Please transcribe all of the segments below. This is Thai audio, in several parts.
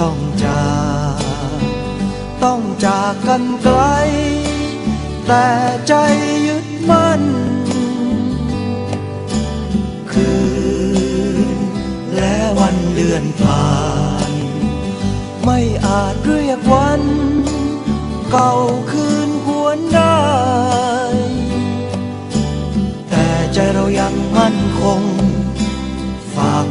ต้องจากต้องจากกันไกล แต่ใจยึดมั่น คืนและวันเดือนผ่าน ไม่อาจเรียกวัน เก่าคืนหวนได้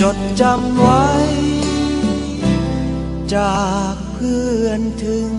จดจำไว้ จากเพื่อนถึง